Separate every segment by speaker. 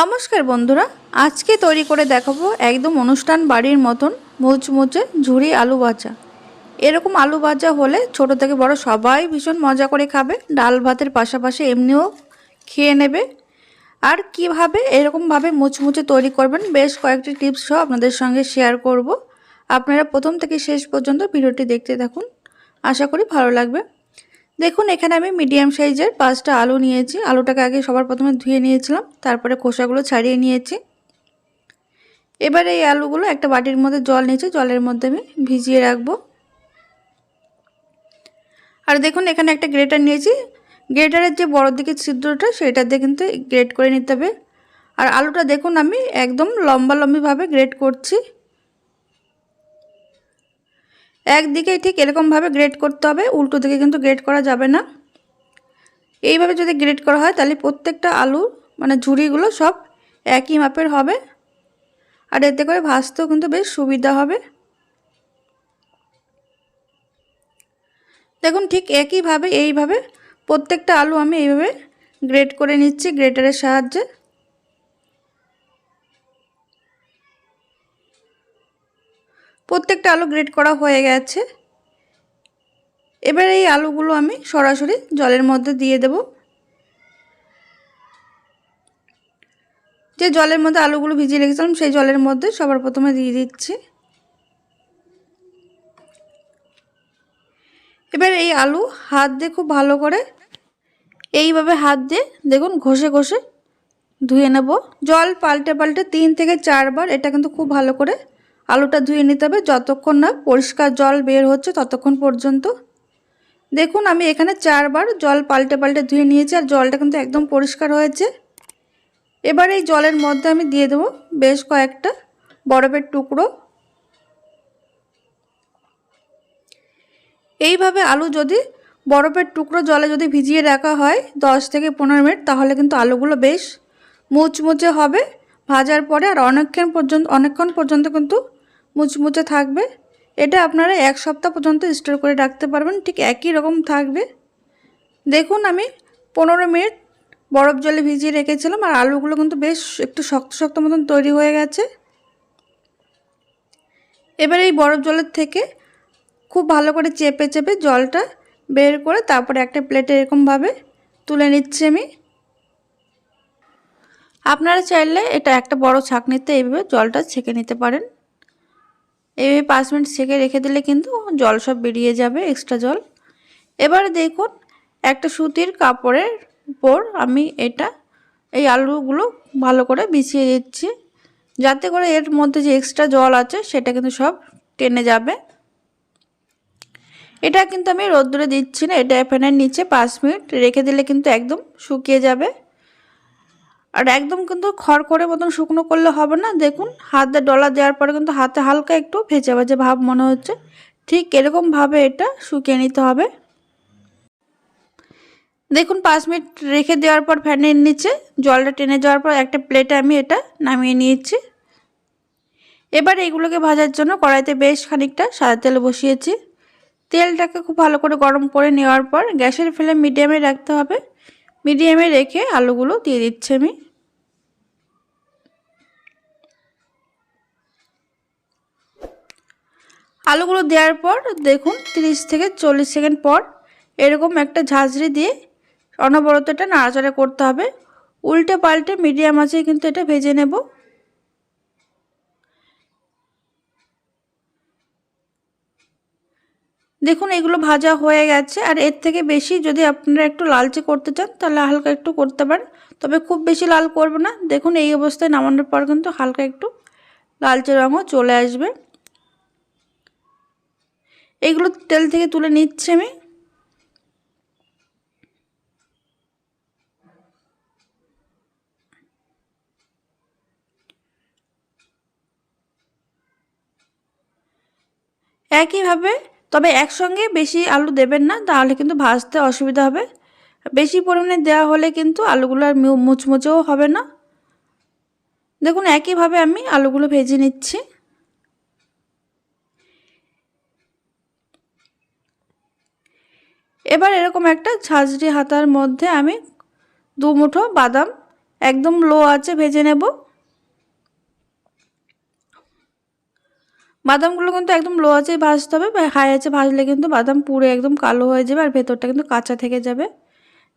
Speaker 1: নমস্কার বন্ধুরা, আজকে তৈরি করে দেখাবো একদম অনুষ্ঠান বাড়ির মতন মুচমুচে ঝুরি আলু ভাজা। এরকম আলু ভাজা হলে ছোট থেকে বড় সবাই ভীষণ মজা করে খাবে, ডাল ভাতের পাশাপাশি এমনিও খেয়ে নেবে। আর কীভাবে এরকমভাবে মুচমুচে তৈরি করবেন বেশ কয়েকটি টিপস সহ আপনাদের সঙ্গে শেয়ার করব। আপনারা প্রথম থেকে শেষ পর্যন্ত ভিডিওটি দেখতে থাকুন। আশা করি ভালো লাগবে। দেখুন, এখানে আমি মিডিয়াম সাইজের পাঁচটা আলু নিয়েছি। আলুটাকে আগে সবার প্রথমে ধুয়ে নিয়েছিলাম, তারপরে খোসাগুলো ছাড়িয়ে নিয়েছি। এবার এই আলুগুলো একটা বাটির মধ্যে জল নিয়েছি, জলের মধ্যে আমি ভিজিয়ে রাখব। আর দেখুন, এখানে একটা গ্রেটার নিয়েছি। গ্রেটারের যে বড় দিকে ছিদ্রটা, সেটা দিয়ে কিন্তু গ্রেট করে নিতে হবে। আর আলুটা দেখুন, আমি একদম লম্বা লম্বিভাবে গ্রেট করছি। একদিকেই ঠিক এরকমভাবে গ্রেড করতে হবে, উল্টো দিকে কিন্তু গ্রেড করা যাবে না। এইভাবে যদি গ্রেড করা হয়, তাহলে প্রত্যেকটা আলু মানে ঝুড়িগুলো সব একই মাপের হবে। আর এতে করে ভাজতেও কিন্তু বেশ সুবিধা হবে। দেখুন, ঠিক একইভাবে, এইভাবে প্রত্যেকটা আলু আমি এইভাবে গ্রেড করে নিচ্ছি গ্রেটারের সাহায্যে। প্রত্যেকটা আলু গ্রেড করা হয়ে গেছে। এবার এই আলুগুলো আমি সরাসরি জলের মধ্যে দিয়ে দেব। যে জলের মধ্যে আলুগুলো ভিজিয়ে রেখেছিলাম, সেই জলের মধ্যে সবার প্রথমে দিয়ে দিচ্ছি। এবার এই আলু হাত দিয়ে খুব ভালো করে এইভাবে হাত দিয়ে দেখুন ঘষে ঘষে ধুয়ে নেব। জল পাল্টে পাল্টে তিন থেকে চারবার, এটা কিন্তু খুব ভালো করে আলুটা ধুয়ে নিতে হবে। যতক্ষণ না পরিষ্কার জল বের হচ্ছে ততক্ষণ পর্যন্ত। দেখুন, আমি এখানে চারবার জল পাল্টে পাল্টে ধুয়ে নিয়েছি আর জলটা কিন্তু একদম পরিষ্কার হয়েছে। এবার এই জলের মধ্যে আমি দিয়ে দেবো বেশ কয়েকটা বরফের টুকরো। এইভাবে আলু যদি বরফের টুকরো জলে যদি ভিজিয়ে রাখা হয় দশ থেকে পনেরো মিনিট, তাহলে কিন্তু আলুগুলো বেশ মুচমুচে হবে। ভাজার পরে আর অনেকক্ষণ পর্যন্ত অনেকক্ষণ পর্যন্ত কিন্তু মুচমুচে থাকবে। এটা আপনারা এক সপ্তাহ পর্যন্ত স্টোর করে রাখতে পারবেন, ঠিক একই রকম থাকবে। দেখুন, আমি পনেরো মিনিট বরফ জলে ভিজিয়ে রেখেছিলাম আর আলুগুলো কিন্তু বেশ একটু শক্ত শক্ত মতন তৈরি হয়ে গেছে। এবার এই বরফ জলের থেকে খুব ভালো করে চেপে চেপে জলটা বের করে তারপরে একটা প্লেটে এরকমভাবে তুলে নিচ্ছি আমি। আপনারা চাইলে এটা একটা বড় ছাঁকনিতে এইভাবে জলটা ছেঁকে নিতে পারেন। এইভাবে পাঁচ মিনিট ছেঁকে রেখে দিলে কিন্তু জল সব বেরিয়ে যাবে এক্সট্রা জল। এবারে দেখুন, একটা সুতির কাপড়ের উপর আমি এটা, এই আলুগুলো ভালো করে বিছিয়ে দিচ্ছি। যাতে করে এর মধ্যে যে এক্সট্রা জল আছে, সেটা কিন্তু সব টেনে যাবে। এটা কিন্তু আমি রোদ্দুরে দিচ্ছি না, এটা ফ্যানের নিচে পাঁচ মিনিট রেখে দিলে কিন্তু একদম শুকিয়ে যাবে। আর একদম কিন্তু খড় করে মতন শুকনো করলে হবে না। দেখুন, হাতে ডলা দেওয়ার পরে কিন্তু হাতে হালকা একটু ভেজে ভেজে ভাব মনে হচ্ছে। ঠিক এরকমভাবে এটা শুকিয়ে নিতে হবে। দেখুন, পাঁচ মিনিট রেখে দেওয়ার পর ফ্যানের নিচে জলটা টেনে যাওয়ার পর একটা প্লেটে আমি এটা নামিয়ে নিয়েছি। এবার এগুলোকে ভাজার জন্য কড়াইতে বেশ খানিকটা সাদা তেল বসিয়েছি। তেলটাকে খুব ভালো করে গরম করে নেওয়ার পর গ্যাসের ফ্লেম মিডিয়ামে রাখতে হবে। মিডিয়ামে রেখে আলুগুলো দিয়ে দিচ্ছি আমি। আলুগুলো দেওয়ার পর দেখুন 30 থেকে চল্লিশ সেকেন্ড পর এরকম একটা ঝাঁঝরি দিয়ে অনবরত এটা নাড়াচাড়া করতে হবে। উল্টে পাল্টে মিডিয়াম আছে কিন্তু এটা ভেজে নেব। দেখুন এগুলো ভাজা হয়ে গেছে আর এর থেকে বেশি যদি আপনারা একটু লালচে করতে চান তাহলে হালকা একটু করতে পারেন। তবে খুব বেশি লাল করবে না। দেখুন এই অবস্থায় নামানোর পর কিন্তু হালকা একটু লালচে রঙও চলে আসবে। এগুলো তেল থেকে তুলে নিচ্ছে আমি। একইভাবে, তবে একসঙ্গে বেশি আলু দেবেন না, তাহলে কিন্তু ভাজতে অসুবিধা হবে। বেশি পরিমাণে দেওয়া হলে কিন্তু আলুগুলো আর মুচমুচেও হবে না। দেখুন, একইভাবে আমি আলুগুলো ভেজে নিচ্ছি। এবার এরকম একটা ঝাঁঝরি হাতার মধ্যে আমি দু মুঠো বাদাম একদম লো আছে ভেজে নেব। বাদামগুলো কিন্তু একদম লো আছে ভাজতে হবে হাই আছে ভাজলে কিন্তু বাদাম পুরো একদম কালো হয়ে যাবে আর ভেতরটা কিন্তু কাঁচা থেকে যাবে।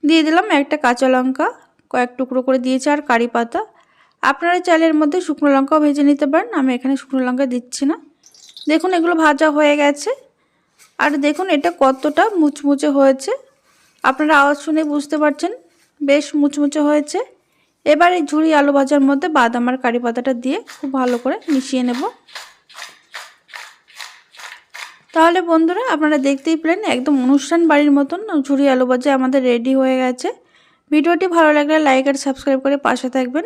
Speaker 1: দিয়ে দিলাম একটা কাঁচা লঙ্কা, কয়েক টুকরো করে দিয়েছি আর কারি পাতা। আপনারা চালের মধ্যে শুকনো লঙ্কাও ভেজে নিতে পারেন, আমি এখানে শুকনো লঙ্কা দিচ্ছি না। দেখুন এগুলো ভাজা হয়ে গেছে। আর দেখুন, এটা কতটা মুচমুচে হয়েছে। আপনারা আওয়াজ শুনে বুঝতে পারছেন, বেশ মুচমুচে হয়েছে। এবার এই ঝুড়ি আলু ভাজার মধ্যে বাদাম আর কারি পাতাটা দিয়ে খুব ভালো করে মিশিয়ে নেব। তাহলে বন্ধুরা, আপনারা দেখতেই পেলেন, একদম অনুষ্ঠান বাড়ির মতন ঝুড়ি আলু ভাজা আমাদের রেডি হয়ে গেছে। ভিডিওটি ভালো লাগলে লাইক আর সাবস্ক্রাইব করে পাশে থাকবেন।